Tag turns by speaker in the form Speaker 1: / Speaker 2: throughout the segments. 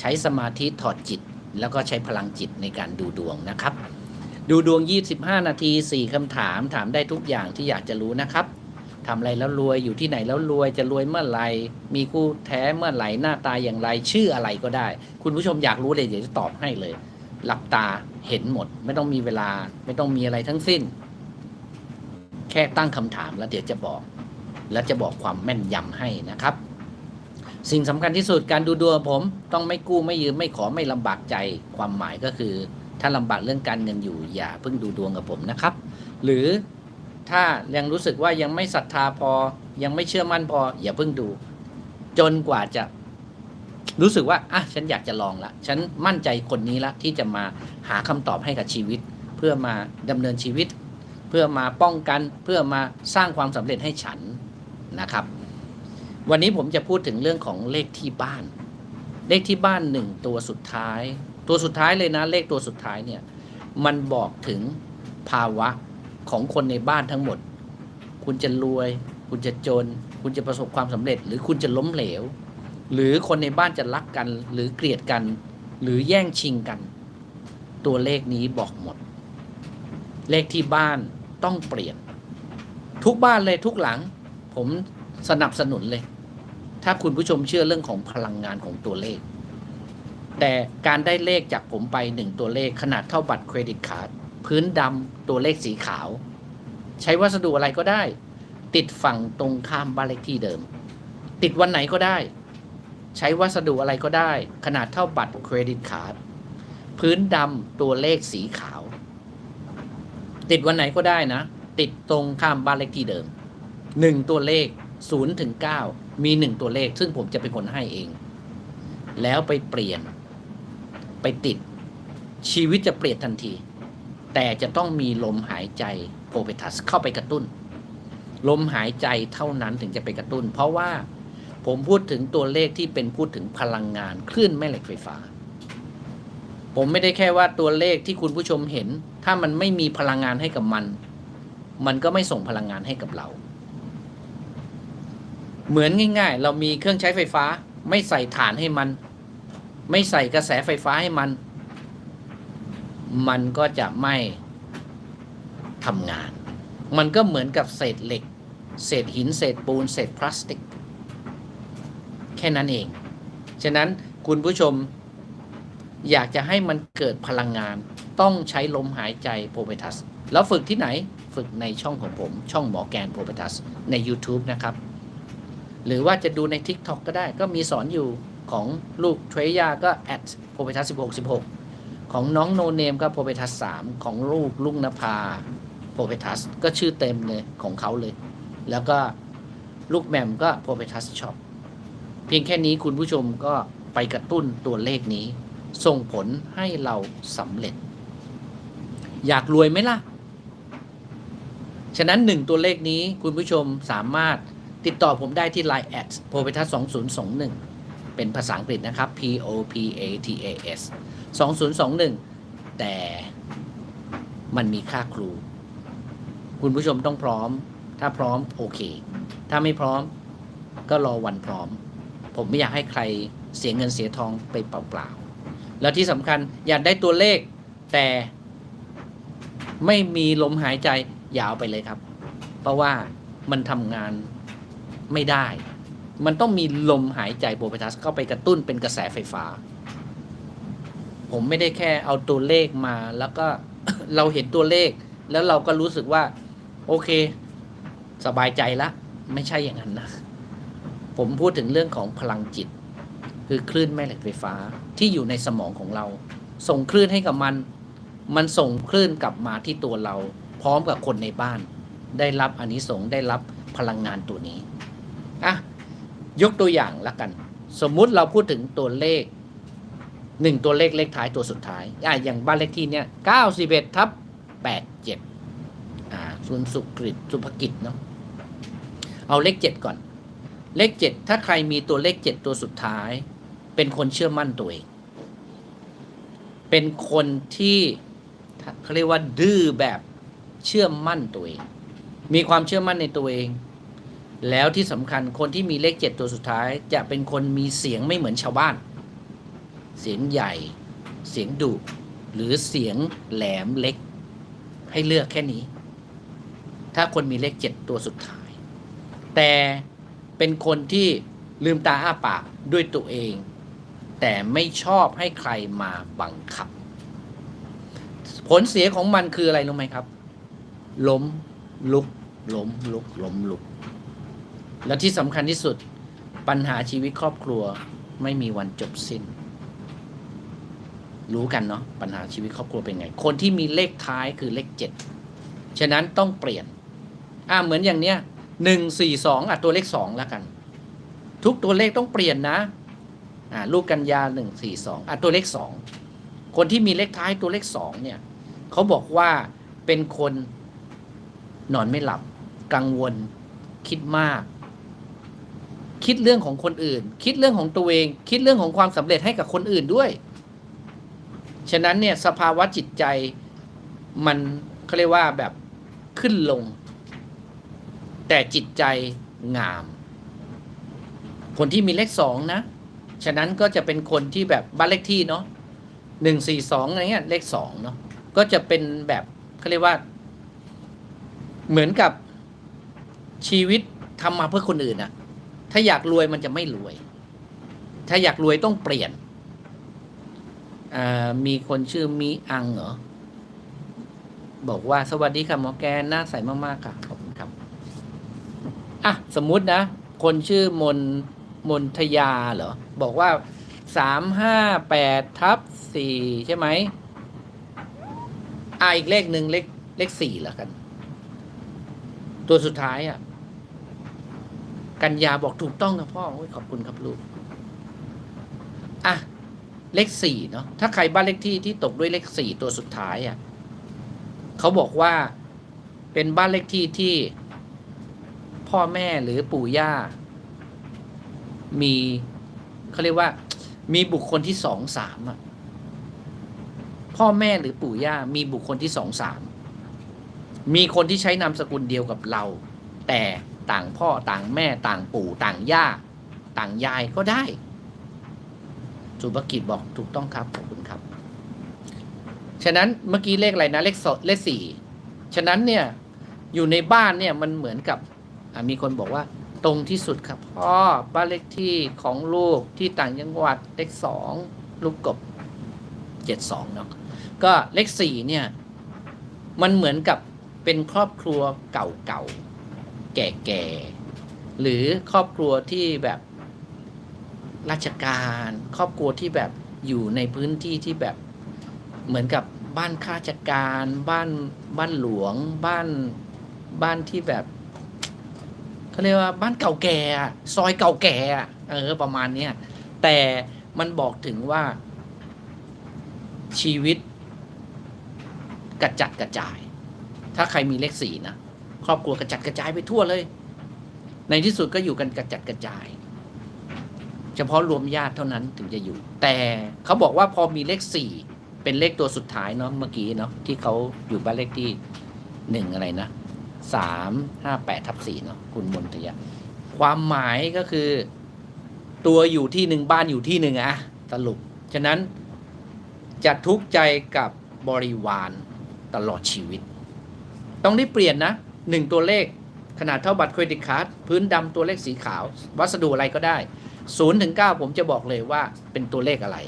Speaker 1: ใช้สมาธิถอดจิต แล้วก็ใช้พลังจิตในการดูดวงนะครับ ดูดวง 25 นาที 4คำถาม ถามได้ทุกอย่างที่อยากจะรู้นะครับทำอะไรแล้วรวยอยู่ที่ไหนแล้วรวยจะรวยเมื่อไหร่มีคู่แท้เมื่อไหร่หน้าตาอย่างไรชื่ออะไรก็ได้ คุณผู้ชมอยากรู้เลยเดี๋ยวจะตอบให้เลย หลับตาเห็นหมด ไม่ต้องมีเวลา ไม่ต้องมีอะไรทั้งสิ้น แค่ตั้งคำถามแล้วเดี๋ยวจะบอก และจะบอกความแม่นยำให้นะครับ สิ่งสำคัญที่สุดการดูดวงผมต้องไม่กู้ไม่ยืมไม่ขอไม่ลำบากใจความหมายก็คือ ถ้าลำบากเรื่องการเงินอยู่อย่าเพิ่งดูดวงกับผมนะครับ หรือถ้ายังรู้สึกว่ายังไม่ศรัทธาพอ ยังไม่เชื่อมั่นพอ อย่าเพิ่งดู จนกว่าจะรู้สึกว่าอะฉันอยากจะลองละฉันมั่นใจคนนี้ละที่จะมาหาคำตอบให้กับชีวิต เพื่อมาดำเนินชีวิต เพื่อมาป้องกันเพื่อมาสร้างความสำเร็จให้ฉันนะครับ วันนี้ผมจะพูดถึงเรื่องของเลขที่บ้าน เลขที่บ้านหนึ่งตัวสุดท้าย ตัวสุดท้ายเลยนะ เลขตัวสุดท้ายเนี่ยมันบอกถึงภาวะของคนในบ้านทั้งหมด คุณจะรวย คุณจะจน คุณจะประสบความสำเร็จ หรือคุณจะล้มเหลว หรือคนในบ้านจะรักกัน หรือเกลียดกัน หรือแย่งชิงกัน ตัวเลขนี้บอกหมด เลขที่บ้านต้องเปลี่ยน ทุกบ้านเลยทุกหลัง ผม สนับสนุนเลย ถ้าคุณผู้ชมเชื่อเรื่องของพลังงานของตัวเลข แต่การได้เลขจากผมไปหนึ่งตัวเลขขนาดเท่าบัตรเครดิตการ์ดพื้นดำตัวเลขสีขาว ใช้วัสดุอะไรก็ได้ ติดฝั่งตรงข้ามบ้านเลขที่เดิม ติดวันไหนก็ได้ ใช้วัสดุอะไรก็ได้ ขนาดเท่าบัตรเครดิตการ์ดพื้นดำตัวเลขสีขาว ติดวันไหนก็ได้นะ ติดตรงข้ามบ้านเลขที่เดิมหนึ่งตัวเลข ศูนย์ถึงเก้ามีหนึ่งตัวเลข ซึ่งผมจะเป็นคนให้เอง แล้วไปเปลี่ยน ไปติด ชีวิตจะเปลี่ยนทันที แต่จะต้องมีลมหายใจโพเปทัสเข้าไปกระตุ้น ลมหายใจเท่านั้นถึงจะไปกระตุ้น เพราะว่าผมพูดถึงตัวเลขที่เป็นพูดถึงพลังงานคลื่นแม่เหล็กไฟฟ้า ผมไม่ได้แค่ว่าตัวเลขที่คุณผู้ชมเห็น ถ้ามันไม่มีพลังงานให้กับมัน มันก็ไม่ส่งพลังงานให้กับเรา เหมือนง่าย ๆ เรามีเครื่องใช้ไฟฟ้า ไม่ใส่ฐานให้มัน ไม่ใส่กระแสไฟฟ้าให้มัน มันก็จะไม่ทำงาน มันก็เหมือนกับเศษเหล็ก เศษหิน เศษปูน เศษพลาสติก แค่นั้นเอง ฉะนั้นคุณผู้ชมอยากจะให้มันเกิดพลังงาน ต้องใช้ลมหายใจโพเปทัส แล้วฝึกที่ไหน ฝึกในช่องของผม ช่องหมอแกนโพเปทัส ใน YouTube นะครับ หรือว่าจะดูใน TikTok ก็ได้ ก็มีสอนอยู่ของลูกเทรยาก็ at โพเปทัส16 16ของน้องโนเนมก็โพเปทัส3ของลูกลุงนภาโพเปทัสก็ชื่อเต็มเลยของเขาเลย แล้วก็ลูกแมมก็โพเปทัสช็อปเพียงแค่นี้คุณผู้ชมก็ไปกระตุ้นตัวเลขนี้ ส่งผลให้เราสำเร็จ อยากรวยไหมล่ะ ฉะนั้นหนึ่งตัวเลขนี้คุณผู้ชมสามารถ ติดต่อผมได้ที่ Line แอดโพเปทัส2021 เป็นภาษาอังกฤษนะครับ P O P A T A S 2021 แต่มันมีค่าครู คุณผู้ชมต้องพร้อม ถ้าพร้อมโอเค ถ้าไม่พร้อมก็รอวันพร้อม ผมไม่อยากให้ใครเสียเงินเสียทองไปเปล่าๆ แล้วที่สำคัญอยากได้ตัวเลข แต่ไม่มีลมหายใจยาวไปเลยครับ เพราะว่ามันทำงาน ไม่ได้ มันต้องมีลมหายใจโบเปทัสเข้าไปกระตุ้นเป็นกระแสไฟฟ้า ผมไม่ได้แค่เอาตัวเลขมาแล้วก็เราเห็นตัวเลข แล้วเราก็รู้สึกว่า โอเค สบายใจละ ไม่ใช่อย่างนั้นนะ ผมพูดถึงเรื่องของพลังจิต คือคลื่นแม่เหล็กไฟฟ้าที่อยู่ในสมองของเรา ส่งคลื่นให้กับมัน มันส่งคลื่นกลับมาที่ตัวเรา พร้อมกับคนในบ้าน ได้รับอานิสงส์ได้รับพลังงานตัวนี้ อะยกตัวอย่างละกัน สมมุติเราพูดถึงตัวเลขหนึ่งตัวเลขเลขท้ายตัวสุดท้ายอะอย่างบ้านเลขที่เนี่ยเก้าสิบเอ็ดทับแปดเจ็ดอ่าส่วนสุกฤตสุภกิจเนาะเอาเลขเจ็ดก่อน เลขเจ็ดถ้าใครมีตัวเลขเจ็ดตัวสุดท้าย เป็นคนเชื่อมั่นตัวเอง เป็นคนที่เขาเรียกว่าดื้อแบบเชื่อมั่นตัวเอง มีความเชื่อมั่นในตัวเอง แล้วที่สำคัญคนที่มีเลขเจ็ดตัวสุดท้าย จะเป็นคนมีเสียงไม่เหมือนชาวบ้าน เสียงใหญ่ เสียงดุหรือเสียงแหลมเล็ก ให้เลือกแค่นี้ ถ้าคนมีเลขเจ็ดตัวสุดท้าย แต่เป็นคนที่ลืมตาอ้าปากด้วยตัวเอง แต่ไม่ชอบให้ใครมาบังคับ ผลเสียของมันคืออะไรรู้ไหมครับ ล้มลุกล้มลุกล้มลุก และที่สำคัญที่สุดปัญหาชีวิตครอบครัวไม่มีวันจบสิ้น รู้กันเนาะปัญหาชีวิตครอบครัวเป็นไง คนที่มีเลขท้ายคือเลขเจ็ดฉะนั้นต้องเปลี่ยน อ่าเหมือนอย่างเนี้ยหนึ่งสี่สองอะตัวเลขสองแล้วกัน ทุกตัวเลขต้องเปลี่ยนนะ อ่าลูกกันยาหนึ่งสี่สองอะตัวเลขสองคนที่มีเลขท้ายตัวเลขสองเนี่ยเขาบอกว่าเป็นคนนอนไม่หลับ กังวลคิดมาก คิดเรื่องของคนอื่น คิดเรื่องของตัวเอง คิดเรื่องของความสำเร็จให้กับคนอื่นด้วย ฉะนั้นเนี่ยสภาวะจิตใจมันเขาเรียกว่าแบบขึ้นลง แต่จิตใจงาม คนที่มีเลขสองนะ ฉะนั้นก็จะเป็นคนที่แบบบ้านเลขที่เนาะหนึ่งสี่สองอะไรเงี้ยเลขสองเนาะก็จะเป็นแบบเขาเรียกว่า เหมือนกับชีวิตทำมาเพื่อคนอื่นนะ ถ้าอยากรวยมันจะไม่รวย ถ้าอยากรวยต้องเปลี่ยนอ่ามีคนชื่อมีอังเหรอ บอกว่าสวัสดีค่ะหมอแกนหน้าใสมากๆค่ะขอบคุณครับอะสมมุตินะ คนชื่อมนมนทยาเหรอ บอกว่าสามห้าแปดทับสี่ใช่ไหมอะอีกเลขหนึ่งเลขเลขสี่ละกัน ตัวสุดท้ายอะ กัญญาบอกถูกต้องครับพ่อขอบคุณครับลูกอะเลขสี่เนาะถ้าใครบ้านเลขที่ที่ตกด้วยเลขสี่ตัวสุดท้ายอะเขาบอกว่าเป็นบ้านเลขที่ที่พ่อแม่หรือปู่ย่า มีเขาเรียกว่า มีบุคคลที่สองสามอะพ่อแม่หรือปู่ย่ามีบุคคลที่สองสามมีคนที่ใช้นามสกุลเดียวกับเรา แต่ ต่างพ่อต่างแม่ต่างปู่ต่างย่า ต่างยายก็ได้ สุภกิจบอกถูกต้องครับขอบคุณครับ ฉะนั้นเมื่อกี้เลขอะไรนะเลขสดเลขสี่ฉะนั้นเนี่ยอยู่ในบ้านเนี่ยมันเหมือนกับมีคนบอกว่า ตรงที่สุดครับพ่อบ้านเลขที่ของลูกที่ต่างจังหวัดเลขสองลูกกบเจ็ดสองเนาะก็เลขสี่เนี่ย มันเหมือนกับเป็นครอบครัวเก่าๆ แก่ๆหรือครอบครัวที่แบบราชการ ครอบครัวที่แบบอยู่ในพื้นที่ที่แบบเหมือนกับบ้านข้าราชการ บ้านบ้านหลวง บ้านบ้านที่แบบเขาเรียกว่าบ้านเก่าแก่ซอยเก่าแก่อะเออประมาณเนี้ยแต่มันบอกถึงว่าชีวิตกระจัดกระจาย ถ้าใครมีเลขสี่นะ ครอบครัวกระจัดกระจายไปทั่วเลย ในที่สุดก็อยู่กันกระจัดกระจาย เฉพาะรวมญาติเท่านั้นถึงจะอยู่ แต่เขาบอกว่าพอมีเลขสี่เป็นเลขตัวสุดท้ายเนาะเมื่อกี้เนาะที่เขาอยู่บ้านเลขที่หนึ่งอะไรนะสามห้าแปดทับสี่เนาะคุณมนทยาความหมายก็คือ ตัวอยู่ที่หนึ่งบ้านอยู่ที่หนึ่งอะสรุปฉะนั้นจะทุกข์ใจกับบริวารตลอดชีวิต ต้องได้เปลี่ยนนะ หนึ่งตัวเลขขนาดเท่าบัตรเครดิตการ์ดพื้นดำตัวเลขสีขาว วัสดุอะไรก็ได้ศูนย์ถึงเก้าผมจะบอกเลยว่าเป็นตัวเลขอะไร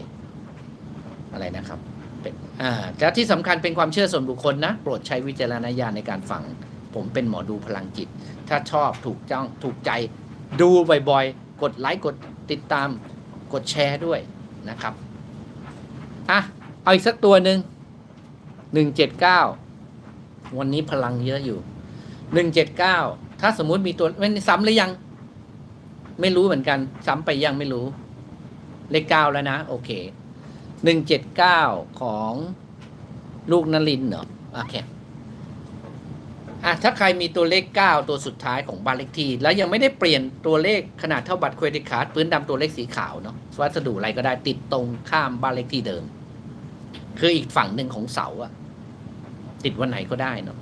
Speaker 1: อะไรนะครับเป็นอ่าแล้วที่สำคัญเป็นความเชื่อส่วนบุคคลนะ โปรดใช้วิจารณญาณในการฟัง ผมเป็นหมอดูพลังจิต ถ้าชอบถูกจ้องถูกใจดูบ่อยๆ กดไลค์กดติดตามกดแชร์ด้วยนะครับอะเอาอีกสักตัวหนึ่งหนึ่งเจ็ดเก้าวันนี้พลังเยอะอยู่ หนึ่งเจ็ดเก้าถ้าสมมุติมีตัวไม่ซ้ำหรือยัง ไม่รู้เหมือนกัน ซ้ำไปยังไม่รู้ เลขเก้าแล้วนะ โอเคหนึ่งเจ็ดเก้าของลูกนลินเหรอโอเคอะถ้าใครมีตัวเลขเก้าตัวสุดท้ายของบ้านเลขที่ แล้วยังไม่ได้เปลี่ยนตัวเลขขนาดเท่าบัตรเครดิตการ์ดพื้นดำตัวเลขสีขาวเนาะวัสดุอะไรก็ได้ติดตรงข้ามบ้านเลขที่เดิม คืออีกฝั่งหนึ่งของเสาอะติดวันไหนก็ได้เนาะ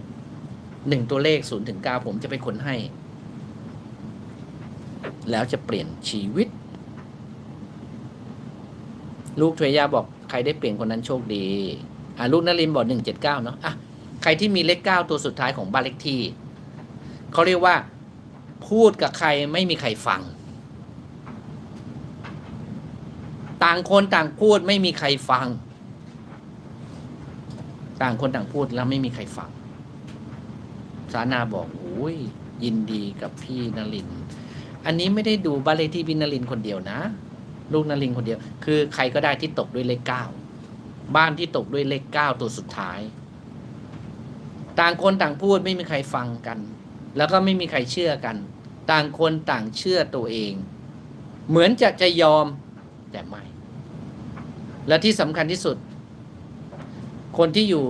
Speaker 1: หนึ่งตัวเลขศูนย์ถึงเก้าผมจะเป็นคนให้ แล้วจะเปลี่ยนชีวิต ลูกเทยาบอกใครได้เปลี่ยนคนนั้นโชคดีอ่าลูกนลินบอกหนึ่งเจ็ดเก้าเนาะอะใครที่มีเลขเก้าตัวสุดท้ายของบ้านเลขที่เขาเรียกว่า พูดกับใครไม่มีใครฟัง ต่างคนต่างพูดไม่มีใครฟัง ต่างคนต่างพูดแล้วไม่มีใครฟัง สานาบอกโอ้ยยินดีกับพี่นลิน อันนี้ไม่ได้ดูบ้านเลขที่พี่นลินคนเดียวนะ ลูกนลินคนเดียว คือใครก็ได้ที่ตกด้วยเลขเก้าบ้านที่ตกด้วยเลขเก้าตัวสุดท้าย ต่างคนต่างพูดไม่มีใครฟังกัน แล้วก็ไม่มีใครเชื่อกัน ต่างคนต่างเชื่อตัวเอง เหมือนจะจะยอมแต่ไม่ และที่สำคัญที่สุด คนที่อยู่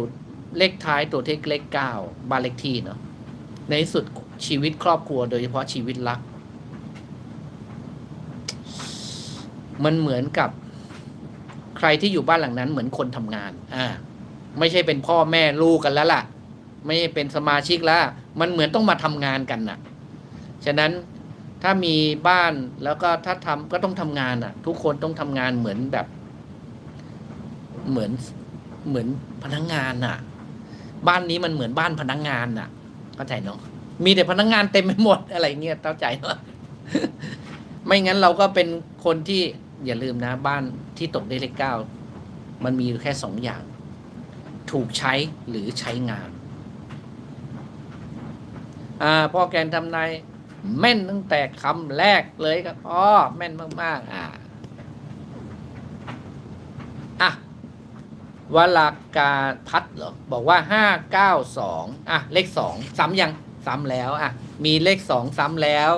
Speaker 1: เลขท้ายตัวเลขเลขเก้าบ้านเลขที่เนาะ ในสุดชีวิตครอบครัว โดยเฉพาะชีวิตรัก มันเหมือนกับใครที่อยู่บ้านหลังนั้นเหมือนคนทำงาน อ่า ไม่ใช่เป็นพ่อแม่ลูกกันแล้วล่ะ ไม่ใช่เป็นสมาชิกแล้ว มันเหมือนต้องมาทำงานกันน่ะ ฉะนั้นถ้ามีบ้านแล้วก็ถ้าทำก็ต้องทำงานอะ ทุกคนต้องทำงานเหมือนแบบ เหมือนเหมือนพนักงานน่ะ บ้านนี้มันเหมือนบ้านพนักงานน่ะ เข้าใจเนาะมีแต่พนักงานเต็มไปหมดอะไรเงี้ยเข้าใจเนาะไม่งั้นเราก็เป็นคนที่อย่าลืมนะ บ้านที่ตกได้เลขเก้ามันมีแค่สองอย่าง ถูกใช้หรือใช้งาน อ่าพ่อแกนทำนายแม่นตั้งแต่คำแรกเลยครับพ่อแม่นมาก ๆ อ่า อะ วลาการพัดเหรอ บอกว่าห้าเก้าสองอะ เลขสองซ้ำยังซ้ำแล้วอะ มีเลขสองซ้ำแล้ว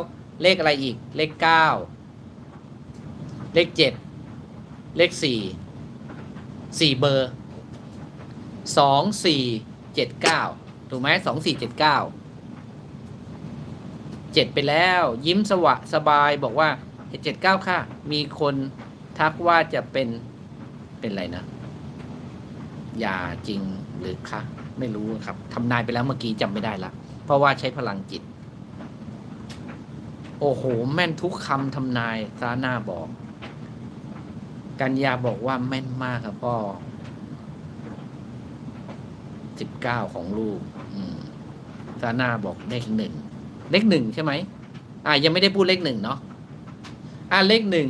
Speaker 1: เลขอะไรอีก เลขเก้าเลขเจ็ดเลขสี่สี่เบอร์สองสี่เจ็ดเก้าถูกไหมสองสี่เจ็ดเก้าเจ็ดไปแล้ว ยิ้มสวะสบายบอกว่าเจ็ดเก้าค่ะ มีคนทักว่าจะเป็นเป็นอะไรนะ ยาจริงหรือคะไม่รู้ครับทำนายไปแล้วเมื่อกี้จำไม่ได้ละเพราะว่าใช้พลังจิต โอ้โห แม่นทุกคำทำนายซาหน้าบอก กัญญาบอกว่าแม่นมากครับพ่อสิบเก้าของลูกซาหน้าบอกเลขหนึ่งเลขหนึ่งใช่ไหมอ่ายังไม่ได้พูดเลขหนึ่งเนาะอ่าเลขหนึ่ง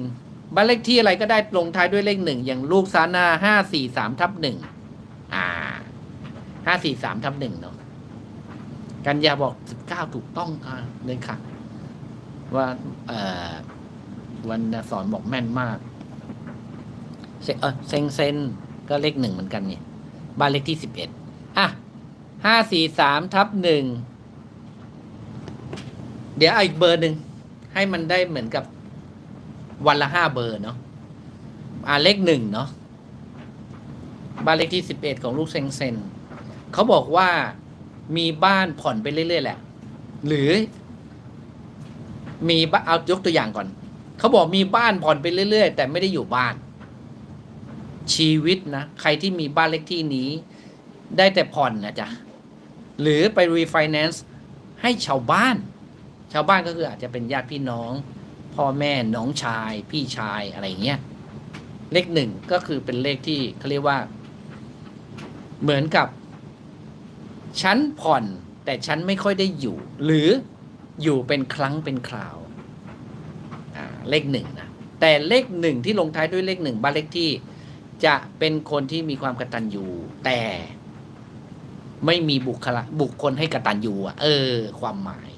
Speaker 1: บ้านเลขที่อะไรก็ได้ลงท้ายด้วยเลขหนึ่งอย่างลูกซาน่าห้าสี่สามทับหนึ่ง ห้าสี่สามทับหนึ่งเนาะกัญญาบอกสิบเก้าถูกต้องเลยค่ะ ว่าเออวันสอนบอกแม่นมากเซเเซงเซนก็เลขหนึ่งเหมือนกันเนี่ยบ้านเลขที่สิบเอ็ดอะห้าสี่สามทับหนึ่งเดี๋ยวเอาอีกเบอร์หนึ่งให้มันได้เหมือนกับวันละห้าเบอร์เนาะอ่าเลขหนึ่งเนาะบ้านเลขที่สิบเอ็ดของลูกเซงเซน เขาบอกว่ามีบ้านผ่อนไปเรื่อยๆแหละ หรือ มีบ้านเอายกตัวอย่างก่อน เขาบอกมีบ้านผ่อนไปเรื่อยๆ แต่ไม่ได้อยู่บ้าน ชีวิตนะใครที่มีบ้านเลขที่นี้ ได้แต่ผ่อนนะจ๊ะหรือไปรีไฟแนนซ์ให้ชาวบ้าน ชาวบ้านก็คืออาจจะเป็นญาติพี่น้อง พ่อแม่น้องชาย พี่ชายอะไรเงี้ยเลขหนึ่งก็คือเป็นเลขที่เขาเรียกว่า เหมือนกับ ฉันผ่อนแต่ฉันไม่ค่อยได้อยู่ หรืออยู่เป็นครั้งเป็นคราวเลขหนึ่งนะแต่เลขหนึ่งที่ลงท้ายด้วยเลขหนึ่งบ้านเลขที่จะเป็นคนที่มีความกระตัญญูแต่ไม่มีบุคละบุคคลให้กระตัญญูอะ เออ ความหมาย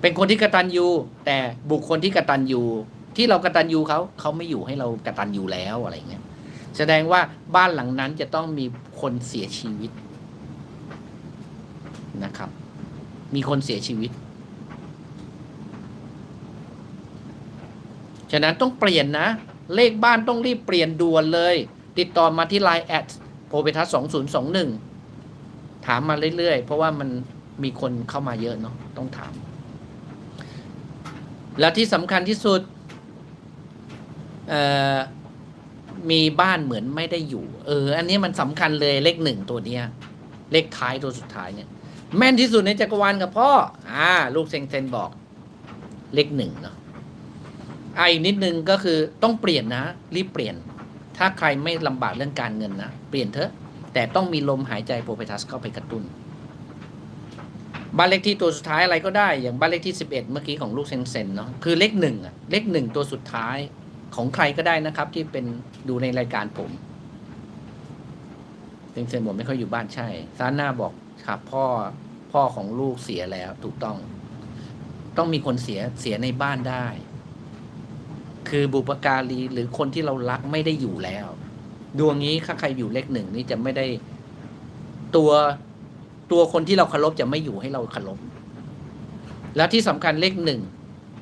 Speaker 1: เป็นคนที่กระตัญญูแต่บุคคลที่กระตัญญูที่เรากระตัญญูเขาเขาไม่อยู่ให้เรากระตัญญูแล้วอะไรเงี้ยแสดงว่าบ้านหลังนั้นจะต้องมีคนเสียชีวิต นะครับ มีคนเสียชีวิต ฉะนั้นต้องเปลี่ยนนะ เลขบ้านต้องรีบเปลี่ยนด่วนเลย ติดต่อมาที่ Line แอดโพเปทัสสองศูนย์สองหนึ่งถามมาเรื่อยๆ เพราะว่ามันมีคนเข้ามาเยอะเนาะต้องถาม และที่สำคัญที่สุดมีบ้านเหมือนไม่ได้อยู่ เออ อันนี้มันสำคัญเลยเลขหนึ่งตัวเนี้ย เลขท้ายตัวสุดท้ายเนี่ย แม่นที่สุดในจักรวาลกับพ่อ อ่า ลูกเซงเซนบอก เลขหนึ่งเนาะอะอีกนิดนึงก็คือต้องเปลี่ยนนะ รีบเปลี่ยน ถ้าใครไม่ลำบากเรื่องการเงินนะ เปลี่ยนเถอะ แต่ต้องมีลมหายใจโปรเปทัสเข้าไปกระตุ้น บ้านเลขที่ตัวสุดท้ายอะไรก็ได้ อย่างบ้านเลขที่ 11 เมื่อกี้ของลูกเซนเซนเนาะ คือเลขหนึ่งอะเลขหนึ่งตัวสุดท้ายของใครก็ได้นะครับ ที่เป็นดูในรายการผมเซนเซนบอกไม่ค่อยอยู่บ้านใช่ซาน่าบอกครับพ่อ พ่อของลูกเสียแล้วถูกต้อง ต้องมีคนเสียเสียในบ้านได้ คือบุปการีหรือคนที่เรารักไม่ได้อยู่แล้ว ดวงนี้ถ้าใครอยู่เลขหนึ่งนี่จะไม่ได้ตัวตัวคนที่เราเคารพจะไม่อยู่ให้เราเคารพแล้วที่สำคัญเลขหนึ่ง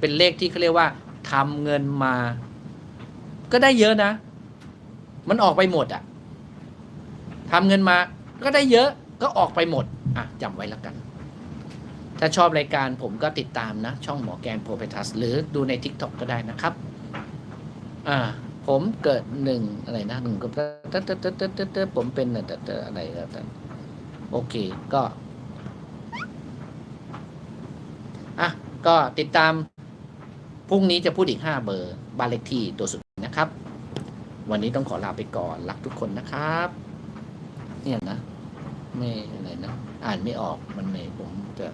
Speaker 1: เป็นเลขที่เขาเรียกว่าทำเงินมา ก็ได้เยอะนะ มันออกไปหมดอะทำเงินมาก็ได้เยอะก็ออกไปหมด อะจำไว้แล้วกัน ถ้าชอบรายการผมก็ติดตามนะ ช่องหมอแกนโพเปทัส หรือดูใน t ิ k t o k ก็ได้นะครับ อ่า ผมเกิดหนึ่งอะไรนะหนึ่งก็เตเตเตเตเตเตผมเป็นเตเตอะไรโอเคก็อะก็ติดตามพรุ่งนี้จะพูดอีกห้าเบอร์บ้านเลขที่ตัวสุดนะครับ วันนี้ต้องขอลาไปก่อน รักทุกคนนะครับ เนี่ยนะ ไม่อะไรนะ อ่านไม่ออกมันไม่ผมจะ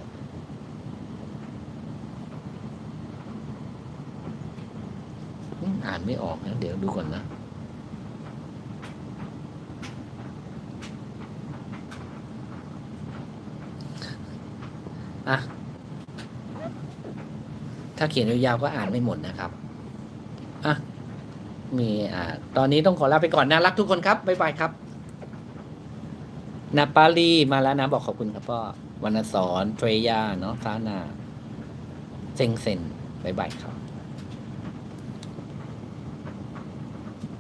Speaker 1: อืม อ่านไม่ออกนะ เดี๋ยวดูก่อนนะอะถ้าเขียนยาวๆก็อ่านไม่หมดนะครับอะมีอ่า ตอนนี้ต้องขอลาไปก่อนนะรักทุกคนครับ บ๊ายบายครับนาปาลีมาแล้วนะ บอกขอบคุณครับพ่อวรรณสอนเทรยา เนาะซานา เซงเซนบ๊ายบายครับ